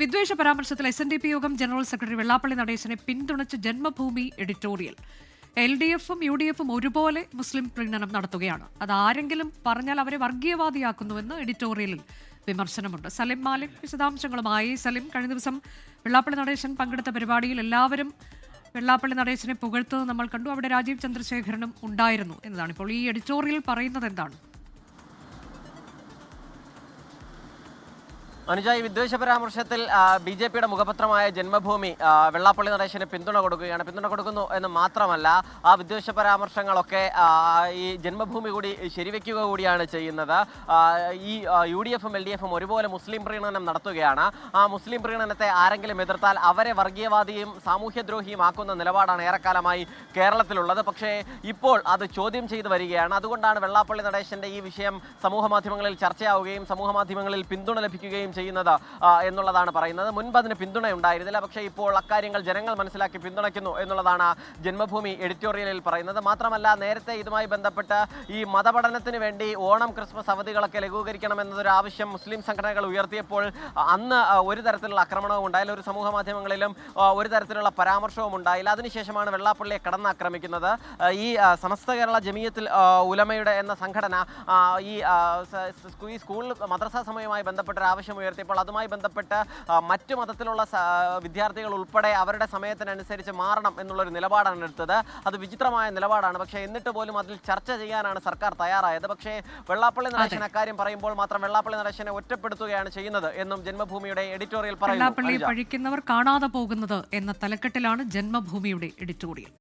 വിദ്വേഷ പരാമർശത്തിൽ S N D P യോഗം ജനറൽ സെക്രട്ടറി വെള്ളാപ്പള്ളി നടേശനെ പിന്തുണച്ച് ജന്മഭൂമി എഡിറ്റോറിയൽ എൽ ഡി എഫും യു ഡി എഫും ഒരുപോലെ മുസ്ലിം പ്രീണനം നടത്തുകയാണ്. അത് ആരെങ്കിലും പറഞ്ഞാൽ അവരെ വർഗീയവാദിയാക്കുന്നുവെന്ന് എഡിറ്റോറിയലിൽ വിമർശനമുണ്ട്. സലിം മാലിക് വിശദാംശങ്ങളുമായി സലിം. കഴിഞ്ഞ ദിവസം വെള്ളാപ്പള്ളി നടേശൻ പങ്കെടുത്ത പരിപാടിയിൽ എല്ലാവരും വെള്ളാപ്പള്ളി നടേശനെ പുകഴ്ത്തുന്നത് നമ്മൾ കണ്ടു. അവിടെ രാജീവ് ചന്ദ്രശേഖരനും ഉണ്ടായിരുന്നു എന്നതാണ്. ഇപ്പോൾ ഈ എഡിറ്റോറിയൽ പറയുന്നത് എന്താണ്? അനുജ ഈ വിദ്വേഷ പരാമർശത്തിൽ ബി ജെ പിയുടെ മുഖപത്രമായ ജന്മഭൂമി വെള്ളാപ്പള്ളി നടേശന് പിന്തുണ കൊടുക്കുകയാണ്. പിന്തുണ കൊടുക്കുന്നു എന്ന് മാത്രമല്ല ആ വിദ്വേഷ പരാമർശങ്ങളൊക്കെ ഈ ജന്മഭൂമി കൂടി ശരിവെക്കുക കൂടിയാണ് ചെയ്യുന്നത്. ഈ യു ഡി എഫും എൽ ഡി എഫും ഒരുപോലെ മുസ്ലിം പ്രീണനം നടത്തുകയാണ്. ആ മുസ്ലിം പ്രീണനത്തെ ആരെങ്കിലും എതിർത്താൽ അവരെ വർഗീയവാദിയും സാമൂഹ്യദ്രോഹിയും ആക്കുന്ന നിലപാടാണ് ഏറെക്കാലമായി കേരളത്തിലുള്ളത്. പക്ഷേ ഇപ്പോൾ അത് ചോദ്യം ചെയ്തു വരികയാണ്. അതുകൊണ്ടാണ് വെള്ളാപ്പള്ളി നടേശന്റെ ഈ വിഷയം സമൂഹ മാധ്യമങ്ങളിൽ ചർച്ചയാവുകയും സമൂഹ മാധ്യമങ്ങളിൽ പിന്തുണ ലഭിക്കുകയും ചെയ്യുന്നത് എന്നുള്ളതാണ് പറയുന്നത്. മുൻപ് അതിന് പിന്തുണ ഉണ്ടായിരുന്നില്ല. പക്ഷേ ഇപ്പോൾ അക്കാര്യങ്ങൾ ജനങ്ങൾ മനസ്സിലാക്കി പിന്തുണയ്ക്കുന്നു എന്നുള്ളതാണ് ജന്മഭൂമി എഡിറ്റോറിയലിൽ പറയുന്നത്. മാത്രമല്ല നേരത്തെ ഇതുമായി ബന്ധപ്പെട്ട് ഈ മതപഠനത്തിന് വേണ്ടി ഓണം ക്രിസ്മസ് അവധികളൊക്കെ ലഘൂകരിക്കണം എന്നതൊരു ആവശ്യം മുസ്ലിം സംഘടനകൾ ഉയർത്തിയപ്പോൾ അന്ന് ഒരു തരത്തിലുള്ള ആക്രമണവും ഉണ്ടായില്ല. ഒരു സമൂഹ മാധ്യമങ്ങളിലും ഒരു തരത്തിലുള്ള പരാമർശവും ഉണ്ടായില്ല. അതിനുശേഷമാണ് വെള്ളാപ്പള്ളിയെ കടന്നാക്രമിക്കുന്നത്. ഈ സമസ്ത കേരള ജമീയത്തിൽ ഉലമയുടെ എന്ന സംഘടന ഈ സ്കൂൾ മദ്രസ സമയവുമായി ബന്ധപ്പെട്ട ഒരു ആവശ്യം ഉയർത്തിയപ്പോൾ അതുമായി ബന്ധപ്പെട്ട് മറ്റു മതത്തിലുള്ള വിദ്യാർത്ഥികൾ ഉൾപ്പെടെ അവരുടെ സമയത്തിനനുസരിച്ച് മാറണം എന്നുള്ളൊരു നിലപാടാണ് എടുത്തത്. അത് വിചിത്രമായ നിലപാടാണ്. പക്ഷേ എന്നിട്ട് പോലും അതിൽ ചർച്ച ചെയ്യാനാണ് സർക്കാർ തയ്യാറായത്. പക്ഷേ വെള്ളാപ്പള്ളി നടേശൻ അക്കാര്യം പറയുമ്പോൾ മാത്രം വെള്ളാപ്പള്ളി നടേശനെ ഒറ്റപ്പെടുത്തുകയാണ് ചെയ്യുന്നത് എന്നും ജന്മഭൂമിയുടെ എഡിറ്റോറിയൽ പറയുന്നു. വെള്ളാപ്പള്ളി. പഴിക്കുന്നവർ കാണാതെ പോകുന്നത് എന്ന തലക്കെട്ടിലാണ് ജന്മഭൂമിയുടെ എഡിറ്റോറിയൽ.